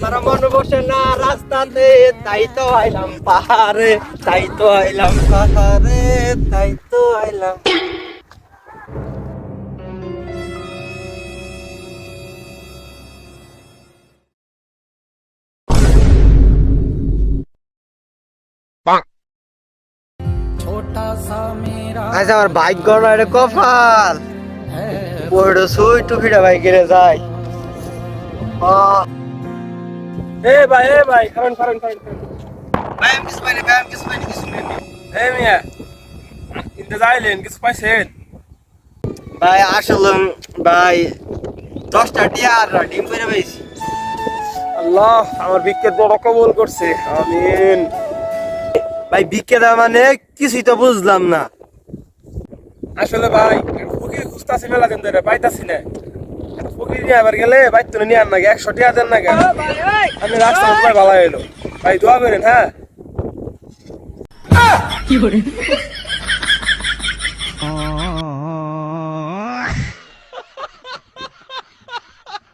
তারা মন বসে না রাস্তাতে, তাই তো আইলাম পাহাড়ে, তাই তো আইলাম পাহাড়ে, তাই তো আইলাম। আমার বাইক গড়া এটা কপাল। বড় সুই টুপিটা বাইকেরে যায় আহ। এ ভাই এ ভাই কারণ কারণ কারণ ব্যায়াম কিছু পাইনি ব্যায়াম কিছু পাইনি কিছু নেই এ মিয়া ইনতে যাইলেন কিছু পাইছেন? ভাই আসলে ভাই দশটা টিয়া আর ডিম আল্লাহ আমার বড় কবল করছে আমিন। ভাই মানে কিছুই তো বুঝলাম না। আসলে ভাই খুঁজতাছি মেলা দিন ধরে পাইতাছি না। ফকির নিয়ে আবার গেলে ভাই তুলে নিয়ে আন নাকি? একশো টিয়া দেন না কেন আমি রাস্তা ভালো হইল ভাই, দোয়া করেন হ্যাঁ? কি